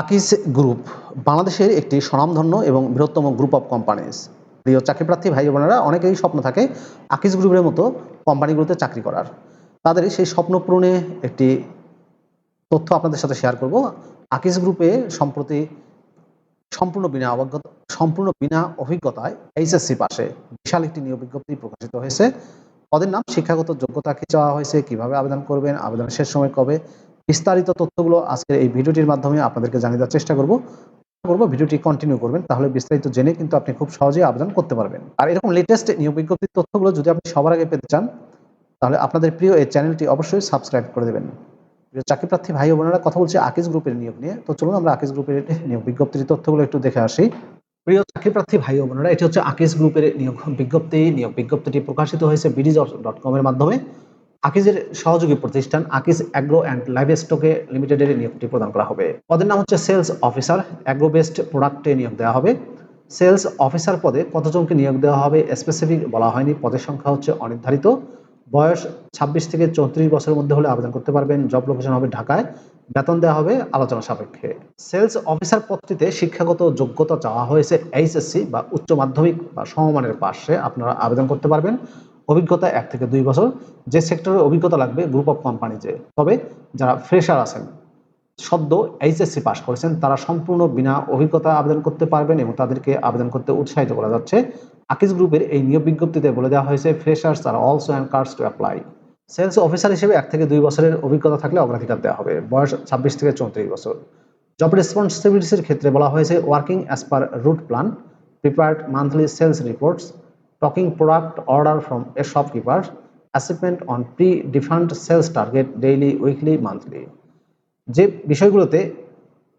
Akij group, বাংলাদেশের একটি স্বনামধন্য এবং বৃহত্তম গ্রুপ অফ কোম্পানিজ প্রিয় চাকরিপ্রার্থী ভাই বোনেরা, অনেকেই স্বপ্ন থাকে আকিজ গ্রুপের মতো কোম্পানিগুলোতে চাকরি করার। তাদের সেই স্বপ্ন পূরণে একটি তথ্য আপনাদের সাথে শেয়ার করব। আকিজ গ্রুপে সম্প্রতি সম্পূর্ণ বিনা অবজ্ঞতা সম্পূর্ণ বিনা অভিজ্ঞতায় এইচএসসি পাশে বিশাল একটি নিয়োগ বিজ্ঞপ্তি প্রকাশিত হয়েছে। পদের নাম শিক্ষাগত যোগ্যতা কি চাওয়া হয়েছে, কীভাবে আবেদন করবেন, আবেদনের শেষ সময় কবে বিস্তারিত তথ্যগুলো আজকের এই ভিডিওটির মাধ্যমে আপনাদেরকে জানিয়ে দেওয়ার চেষ্টা করব। করব ভিডিওটি কন্টিনিউ করবেন, তাহলে বিস্তারিত জেনে কিন্তু আপনি খুব সহজেই আবেদন করতে পারবেন। আর এরকম লেটেস্ট নিয়োগ বিজ্ঞপ্তির তথ্যগুলো যদি আপনি সবার আগে পেতে চান, তাহলে আপনাদের প্রিয় এই চ্যানেলটি অবশ্যই সাবস্ক্রাইব করে দেবেন। চাকরি প্রার্থী ভাই বোনেরা, কথা বলছি আকিজ গ্রুপের নিয়োগ নিয়ে। তো চলুন আমরা আকিজ গ্রুপের নিয়োগ বিজ্ঞপ্তির তথ্যগুলো একটু দেখে আসি। প্রিয় চাকরি প্রার্থী ভাই বোনেরা, এটি হচ্ছে আকিজ গ্রুপের নিয়োগ বিজ্ঞপ্তি। নিয়োগ বিজ্ঞপ্তিটি প্রকাশিত হয়েছে বিডি ডট কম এর মাধ্যমে। আকিজের সহযোগী প্রতিষ্ঠান আকিজ অ্যাগ্রো অ্যান্ড লাইভ স্টকে লিমিটেডের নিয়োগটি প্রদান করা হবে। পদের নাম হচ্ছে সেলস অফিসার, অ্যাগ্রো বেসড প্রোডাক্টে নিয়োগ দেওয়া হবে। সেলস অফিসার পদে কতজনকে নিয়োগ দেওয়া হবে স্পেসিফিক বলা হয়নি, পদের সংখ্যা হচ্ছে অনির্ধারিত। বয়স ছাব্বিশ থেকে চৌত্রিশ বছরের মধ্যে হলে আবেদন করতে পারবেন, জব লোকেশন হবে ঢাকায়। বেতন দেওয়া হবে আলোচনা সাপেক্ষে। সেলস অফিসার পদটিতে শিক্ষাগত যোগ্যতা চাওয়া হয়েছে এইচএসসি বা উচ্চ মাধ্যমিক বা সমমানের পাশে আপনারা আবেদন করতে পারবেন। অভিজ্ঞতা এক থেকে দুই বছর। যে সেক্টরে অভিজ্ঞতা লাগবে গ্রুপ অফ কোম্পানিতে তবে যারা ফ্রেশার আছেন সদ্য এইচএসসি পাস করেছেন, তারা সম্পূর্ণ বিনা অভিজ্ঞতা আবেদন করতে পারবেন এবং তাদেরকে আবেদন করতে উৎসাহিত করা যাচ্ছে। আকিজ গ্রুপের এই নিয়োগ বিজ্ঞপ্তিতে বলে দেওয়া হয়েছে freshers R also and cards to apply sales officer হিসেবে এক থেকে দুই বছরের অভিজ্ঞতা থাকলে অগ্রাধিকার দেওয়া হবে। বয়স ছাব্বিশ থেকে চৌত্রিশ বছর। জব রেসপন্সিবিলিটিসের ক্ষেত্রে বলা হয়েছে working as per route plan prepared monthly sales reports taking product order from a shopkeeper achievement on pre defined sales target daily weekly monthly যে বিষয়গুলোতে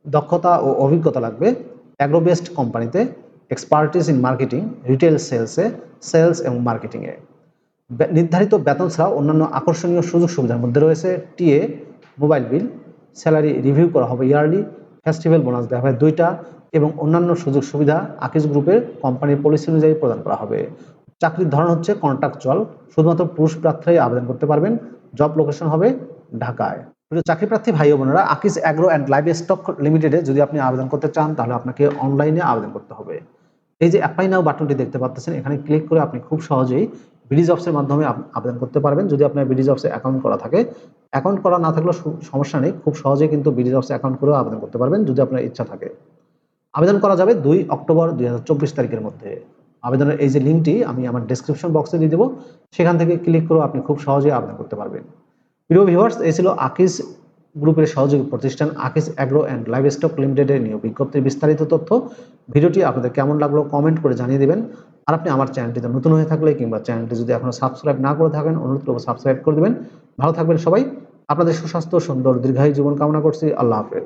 দক্ষতা ও অভিজ্ঞতা লাগবে অ্যাগ্রোবেস্ট কোম্পানিতে এক্সপার্টিস ইন মার্কেটিং রিটেল সেলসে সেলস এবং মার্কেটিংয়ে নির্ধারিত বেতন ছাড়াও অন্যান্য আকর্ষণীয় সুযোগ সুবিধার মধ্যে রয়েছে TA mobile bill salary review করা হবে ইয়ারলি ফেস্টিভ্যাল বোনাস দেওয়া হবে দুইটা এবং অন্যান্য সুযোগ সুবিধা আকিজ গ্রুপের কোম্পানির পলিসি অনুযায়ী প্রদান করা হবে। চাকরির ধরন হচ্ছে কন্ট্রাকচুয়াল শুধুমাত্র পুরুষ প্রার্থীরাই আবেদন করতে পারবেন। জব লোকেশন হবে ঢাকায়। চাকরি প্রার্থী ভাই বোনেরা Akij agro and livestock লিমিটেডে যদি আপনি আবেদন করতে চান, তাহলে আপনাকে অনলাইনে আবেদন করতে হবে। এই যে অ্যাপ্লাই নাও বাটনটি দেখতে পাচ্ছেন, এখানে ক্লিক করে আপনি খুব সহজেই বিডি জবসের মাধ্যমে আবেদন করতে পারবেন। যদি আপনার বিডি জবসে অ্যাকাউন্ট করা থাকে অ্যাকাউন্ট করা না থাকলেও সমস্যা নেই। খুব সহজেই কিন্তু বিডি জবসে অ্যাকাউন্ট করেও আবেদন করতে পারবেন, যদি আপনার ইচ্ছা থাকে। আবেদন করা যাবে দুই অক্টোবর দুই হাজার চব্বিশ তারিখের মধ্যে। আবেদনের এই যে লিঙ্কটি আমি আমার ডেসক্রিপশন বক্সে দিয়ে দেবো। সেখান থেকে ক্লিক করে আপনি খুব সহজেই আবেদন করতে পারবেন। প্রিয় ভিউয়ার্স এই ছিল আকিস গ্রুপের সহযোগী প্রতিষ্ঠান আকিস অ্যাগ্রো অ্যান্ড লাইভ স্টক লিমিটেডের নিয়োগ বিজ্ঞপ্তির বিস্তারিত তথ্য। ভিডিওটি আপনাদের কেমন লাগল কমেন্ট করে জানিয়ে দেবেন। আর আপনি আমার চ্যানেলটিতে নতুন হয়ে থাকলে কিংবা চ্যানেলটি যদি এখনও সাবস্ক্রাইব না করে থাকেন, অনুরোধ করব সাবস্ক্রাইব করে দেবেন। ভালো থাকবেন সবাই। আপনাদের সুস্বাস্থ্য, সুন্দর, দীর্ঘায়ু জীবন কামনা করছি। আল্লাহ হাফেজ।